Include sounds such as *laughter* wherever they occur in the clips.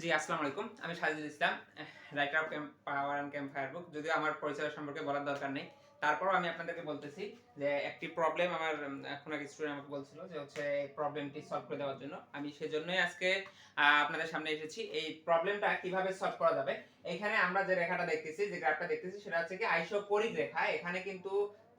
জি, আসসালামু আলাইকুম। আমি Sajidul Islam writer of camp power and camp fire book যদিও আমার পরিচয় সম্পর্কে বলার দরকার নেই। তারপরও আমি আপনাদেরকে বলতেছি যে, একটি প্রবলেম আমার এখন এক স্টুডেন্ট আমাকে বলছিল যে, হচ্ছে এই প্রবলেমটি সলভ করে দেওয়ার জন্য। আমি সেজন্যই আজকে আপনাদের সামনে এসেছি। এই প্রবলেমটা কীভাবে সলভ করা যাবে? এখানে আমরা যে রেখাটা দেখতেছি, যে গ্রাফটা দেখতেছি, সেটা হচ্ছে কি আইসোপরিক রেখা। এখানে কিন্তু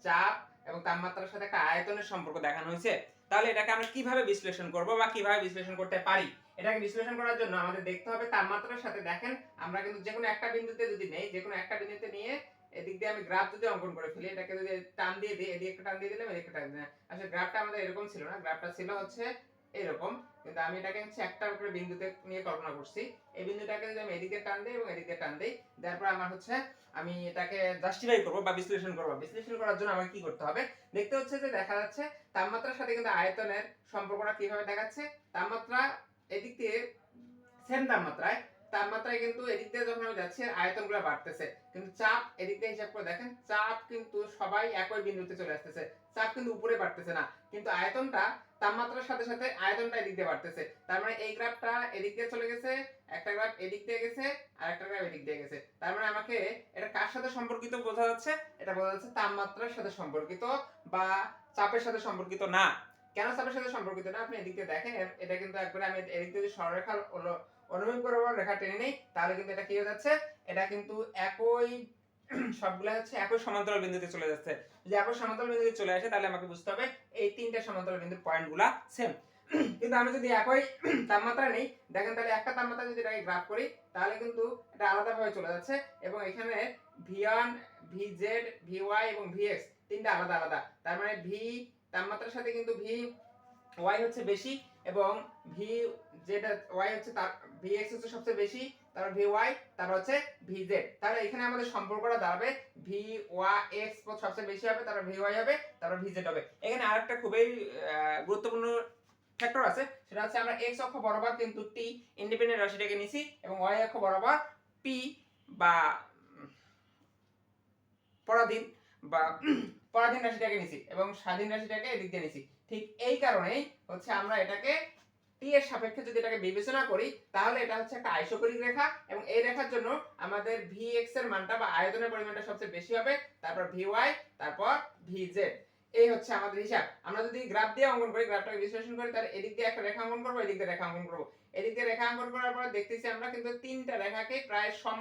চাপ এবং তাপমাত্রার সাথে একটা আয়তনের সম্পর্ক দেখানো হয়েছে। তাহলে এটাকে আমরা কীভাবে বিশ্লেষণ করব বা কীভাবে বিশ্লেষণ করতে পারি? এটাকে বিশ্লেষণ করার জন্য আমাদের দেখতে হবে তাপমাত্রার সাথে দেখেন, আমরা কিন্তু যে কোনো একটা বিন্দুতে যদি নেই যে কোনো একটা বিন্দুতে নিয়ে এদিক দিয়ে আমি গ্রাফ যদি অঙ্কন করে ফেলি, এটাকে যদি টান দিয়ে দিই, এদিকে একটা টান দিয়ে দিলাম, এদিকে টান দিলাম। আসলে গ্রাফটা আমাদের এরকম ছিল না গ্রাফটা ছিল হচ্ছে এরকম। কিন্তু আমি এটাকে হচ্ছে একটা উপরে বিন্দুতে নিয়ে কল্পনা করছি। এই বিন্দুটাকে যদি আমি এদিকে টান দিই এবং এদিকে টান দিই, তারপর আমার হচ্ছে আমি এটাকে জাস্টিফাই করব বা বিশ্লেষণ করব। বিশ্লেষণ করার জন্য আমাকে কি করতে হবে? দেখতে হচ্ছে যে দেখা যাচ্ছে তাপমাত্রার সাথে কিন্তু আয়তনের সম্পর্কটা কীভাবে দেখাচ্ছে? তাপমাত্রা এদিক দিয়ে সেম তাপমাত্রায় তাপমাত্রায় কিন্তু এদিক দিয়ে যখন আমি যাচ্ছি, আয়তনগুলো বাড়তেছে। কিন্তু চাপ এদিক দিয়ে হিসাব করে দেখেন, চাপ কিন্তু সবাই একই বিন্দুতে চলে আসতেছে। চাপ কিন্তু উপরে বাড়তেছে না। কিন্তু আয়তনটা তাপমাত্রার সাথে সাথে আয়তনটা এদিক দিয়ে বাড়তেছে। তার মানে এই গ্রাফটা এদিক দিয়ে চলে গেছে, একটা গ্রাফ এদিক দিয়ে গেছে, আর একটা গ্রাফ এদিক দিয়ে গেছে। তার মানে আমাকে এটা কার সাথে সম্পর্কিত বোঝা যাচ্ছে? এটা বোঝা যাচ্ছে তাপমাত্রার সাথে সম্পর্কিত বা চাপের সাথে সম্পর্কিত না। কেন চাপের সাথে সম্পর্কিত না? আপনি এদিক দিয়ে দেখেন এটা কিন্তু একবারে আমি এদিক দিয়ে যদি সরলরেখা হলো অনুভব বরাবর রেখা টেনে নেই, তাহলে কিন্তু এটা কি হয়ে যাচ্ছে? এটা কিন্তু একই, *clears throat* সবগুলা হচ্ছে একই সমান্তরাল বিন্দুতে চলে যাচ্ছে। যদি একই সমান্তরাল বিন্দুতে চলে আসে, তাহলে আমাকে বুঝতে হবে এই তিনটা সমান্তরাল বিন্দুর পয়েন্টগুলা সেম *clears throat* কিন্তু আমি যদি একই, *clears throat* তাপমাত্রা নেই, দেখেন তাহলে একটা তাপমাত্রা যদি এটাকে গ্রাফ করি, তাহলে কিন্তু এটা আলাদাভাবে চলে যাচ্ছে এবং এখানে V one V Z V Y এবং ভি এক্স তিনটা আলাদা আলাদা। তার মানে ভি তাপমাত্রার সাথে কিন্তু ভি ওয়াই হচ্ছে বেশি এবং ভি যেটা ওয়াই হচ্ছে তার ভি এক্স হচ্ছে সবচেয়ে বেশি, তারপর ভি ওয়াই তারপর হচ্ছে ভি জেড তাহলে এখানে আমাদের সম্পর্কটা দাঁড়াবে ভি ওয়া এক্স সবচেয়ে বেশি হবে, তারপর ভি ওয়াই হবে, তারপর ভি জেড হবে। এখানে আরেকটা খুবই গুরুত্বপূর্ণ ফ্যাক্টর আছে, সেটা হচ্ছে আমরা এক্স অক্ষ বরাবর কিন্তু টি ইন্ডিপেন্ডেন্ট রাশিটাকে নিছি এবং ওয়াই অক্ষ বরাবর পি বা পরাধীন বা *clears throat* পরাধীন রাশিটাকে নিছি এবং স্বাধীন রাশিটাকে এদিক দিয়ে নিছি। ঠিক এই কারণেই হচ্ছে আমরা এটাকে টি এর সাপেক্ষে যদি এটাকে বিবেচনা করি, তাহলে এটা হচ্ছে একটা আইসোকরিক রেখা এবং এই রেখার জন্য আমাদের ভি এক্সের মানটা বা আয়তনের পরিমাণটা সবচেয়ে বেশি হবে, তারপর ভি ওয়াই তারপর ভি জেড এই হচ্ছে আমাদের হিসাব। আমরা যদি গ্রাফ দিয়ে অঙ্কন করি, গ্রাফটাকে বিশ্লেষণ করি, তাহলে এদিক দিয়ে একটা রেখা অঙ্কন করব, এদিক দিয়ে রেখা অঙ্কন করব। এদিক দিয়ে রেখা অঙ্কন করার পর দেখতেছি আমরা কিন্তু তিনটা রেখাকে প্রায় সম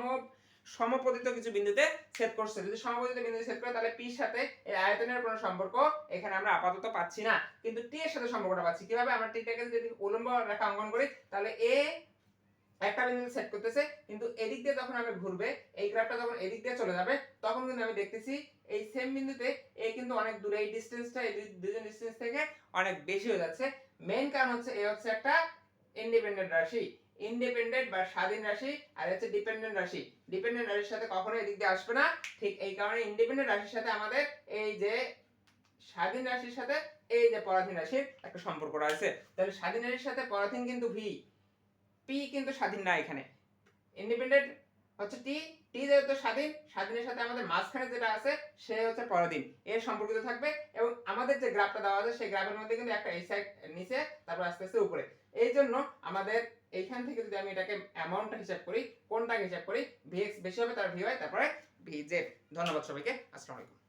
সমপতিত কিছু বিন্দুতে সেট করছে। যদি সমপতিত বিন্দুতে সেট করে, তাহলে পির সাথে এই আয়তনের কোনো সম্পর্ক এখানে আমরা আপাতত পাচ্ছি না। কিন্তু টি এর সাথে সম্পর্কটা পাচ্ছি। কীভাবে আমরা টিটাকে যদি উলম্ব রেখা অঙ্কন করি, তাহলে এ একটা বিন্দুতে সেট করতেছে, কিন্তু এদিক দিয়ে যখন আমি ঘুরবে, এই গ্রাফটা যখন এদিক দিয়ে চলে যাবে, তখন কিন্তু আমি দেখতেছি এই সেম বিন্দুতে এ কিন্তু অনেক দূরে, এই ডিসটেন্সটা এই দুজন ডিসটেন্স থেকে অনেক বেশি হয়ে যাচ্ছে। মেইন কারণ হচ্ছে, এ হচ্ছে একটা ইন্ডিপেন্ডেন্ট রাশি। ইন্ডিপেন্ডেন্ট বা স্বাধীন রাশি, আর হচ্ছে ডিপেন্ডেন্ট রাশি। ডিপেন্ডেন্ট রাশির সাথে কখনো এদিক দিয়ে আসবে না। ঠিক এই কারণে ইন্ডিপেন্ডেন্ট রাশির সাথে আমাদের এই যে স্বাধীন রাশির সাথে এই যে পরাধীন রাশির একটা সম্পর্ক রয়েছে। তাহলে স্বাধীন রাশির সাথে পরাধীন কিন্তু ভি, পি কিন্তু স্বাধীন না এখানে। ইন্ডিপেন্ডেন্ট হচ্ছে টি টি যেহেতু স্বাধীন, স্বাধীনের সাথে আমাদের মাঝখানে যেটা আছে, সে হচ্ছে পরাধীন। এর সম্পর্কিত থাকবে এবং আমাদের যে গ্রাফটা দেওয়া আছে, সেই গ্রাফের মধ্যে কিন্তু একটা এই সাইড নিচে, তারপর আস্তে আস্তে উপরে। এই জন্য আমাদের এইখান থেকে যদি আমি এটাকে অ্যামাউন্টটা হিসাব করি, কোনটাকে হিসাব করি ভি এক্স বেশি হবে তার ভি ওয়াই তারপরে ভি জেড ধন্যবাদ সবাইকে, আসসালামু আলাইকুম।